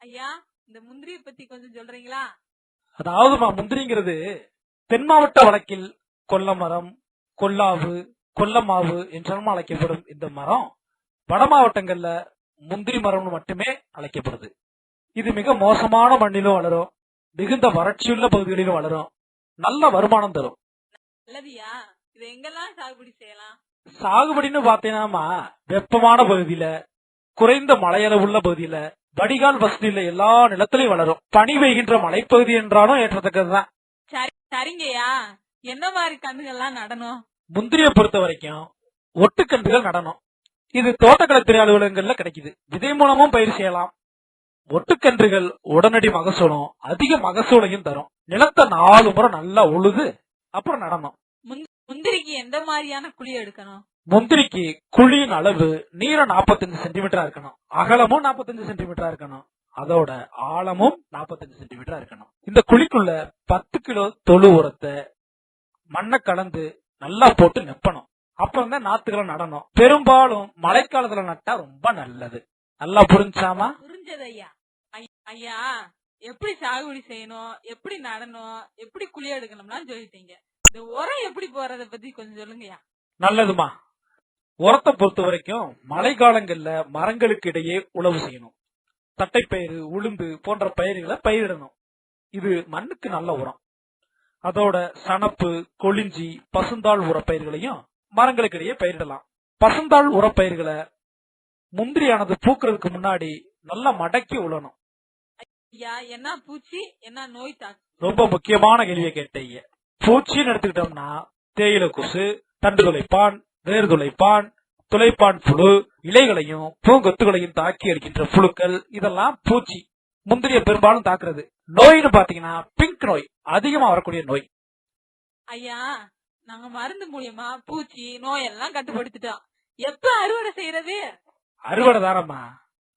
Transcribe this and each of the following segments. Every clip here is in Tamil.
ஐயா இந்த முந்திரிய பத்தி கொஞ்சம் சொல்றீங்களா? அதாவதுமா முந்திரிங்கிறது தென் மாவட்ட வழக்கில் கொல்லமரம் கொல்லாவு கொல்லமாவு என்றெல்லாம் அழைக்கப்படும் இந்த மரம் வட மாவட்டங்கள்ல முந்திரி மரம்னு மட்டுமே அழைக்கப்படுது. இது மிக மோசமான மண்ணிலும் வளரும் மிகுந்த வறட்சியுள்ள பகுதிகளிலும் வளரும் நல்ல வருமானம் தரும். நல்லதுயா? இதை எங்கெல்லாம் சாகுபடி செய்யலாம்? சாகுபடின்னு பாத்தீங்கன்னா வெப்பமான பகுதியில குறைந்த மழையளவுள்ள பகுதியில வடிகால் வசதியில எல்லா நிலத்திலையும் வளரும். பனி பெய்கின்ற மலைப்பகுதி என்றாலும் ஏற்றத்தக்கதுதான். சரி சரிங்கய்யா. என்ன மாதிரி கன்றுகள்லாம் நடணும்? முந்திரிய பொறுத்த வரைக்கும் ஒட்டுக்கன்றுகள் நடணும். இது தோட்டக்கலைத்துறை அலுவலகங்கள்ல கிடைக்குது. விதை மூலமும் பயிர் செய்யலாம். ஒட்டுக்கன்றுகள் உடனடி மகசூலும் அதிக மகசூலையும் தரும். நிலத்தை நாலு முறை நல்லா உழுது அப்புறம் நடணும். முந்திரிக்கு எந்த மாதிரியான குழி எடுக்கணும்? முந்திரிக்கு குழியின் அளவு நீளம் 45 சென்டிமீட்டரா இருக்கணும். அகலமும் 45 சென்டிமீட்டரா இருக்கணும். அதோட ஆழமும் 45 சென்டிமீட்டரா இருக்கணும். இந்த குழிக்குள்ள பத்து கிலோ தொழு உரத்தை மண்ணை கலந்து நல்லா போட்டு நெப்பணும். அப்புறம் தான் நாத்துக்களை நடணும். பெரும்பாலும் மழைக்காலத்துல நட்டா ரொம்ப நல்லது. நல்லா புரிஞ்சாமா? புரிஞ்சது ஐயா ஐயா எப்படி சாகுபடி செய்யணும்? எப்படி நடணும்? எப்படி குழி எடுக்கணும்லாம் சொல்லிட்டீங்க. இந்த உரம் எப்படி போறத பத்தி கொஞ்சம் சொல்லுங்கய்யா. நல்லதுமா? உரத்தை பொறுத்த வரைக்கும் மழை காலங்கள்ல மரங்களுக்கு இடையே உழவு செய்யணும். தட்டைப்பயிறு உளுந்து போன்ற பயிர்களை பயிரிடணும். இது மண்ணுக்கு நல்ல உரம். அதோட சணப்பு கொளிஞ்சி பசுந்தாள் உரப்பயிர்களையும் மரங்களுக்கு இடையே பயிரிடலாம். பசுந்தாள் உரப்பயிர்களை முந்திரியானது பூக்கிறதுக்கு முன்னாடி நல்லா மடக்கி உழணும். என்ன பூச்சி? என்ன நோய் ரொம்ப முக்கியமான கேள்வியை கேட்டீங்க. பூச்சின்னு எடுத்துக்கிட்டோம்னா தேயிலை கொசு தண்டு துளைப்பான் வேர் துளைப்பான் துளைப்பான் புழு இலைகளையும் பூங்கொத்துகளையும் தாக்கி அடிக்கின்ற புழுக்கள் இதெல்லாம் பூச்சி முந்திரிய பெரும்பாலும் தாக்குறது. நோய்னு பாத்தீங்கன்னா பிங்க் நோய் அதிகமா வரக்கூடிய நோய். ஐயா நாங்க மருந்து மூலியமா பூச்சி நோய் எல்லாம் கட்டுப்படுத்திட்டோம். எப்ப அறுவடை செய்யறது? அறுவடை தானம்மா.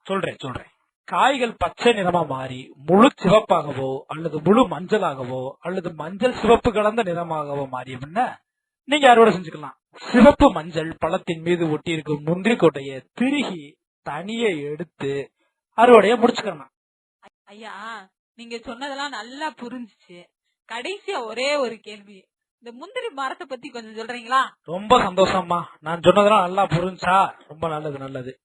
சொல்றேன் சொல்றேன். காய்கள் பச்சை நிறமா மாறி முழு சிவப்பாகவோ அல்லது முழு மஞ்சளாகவோ அல்லது மஞ்சள் சிவப்பு கலந்த நிறமாகவோ மாறிய பின்ன நீங்க அறுவடை செஞ்சுக்கலாம்? சிவப்பு மஞ்சள் பழத்தின் மீது ஒட்டி இருக்கும் முந்திரி கொட்டையை திருகி தனியே எடுத்து அறுவடையை முடிச்சுக்கலாம் ஐயா நீங்க சொன்னதெல்லாம் நல்லா புரிஞ்சுச்சு. கடைசியா ஒரே ஒரு கேள்வி. இந்த முந்திரி மரத்தை பத்தி கொஞ்சம் சொல்றீங்களா? ரொம்ப சந்தோஷம்மா. நான் சொன்னதெல்லாம் நல்லா புரிஞ்சா ரொம்ப நல்லது நல்லது.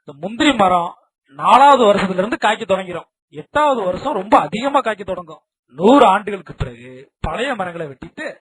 இந்த முந்திரி மரம் நாலாவது வருஷத்துல இருந்து காய்க்க தொடங்கிரும் எட்டாவது வருஷம் ரொம்ப அதிகமா காய்க்க தொடங்கும். நூறு ஆண்டுகளுக்கு பிறகு பழைய மரங்களை வெட்டிட்டு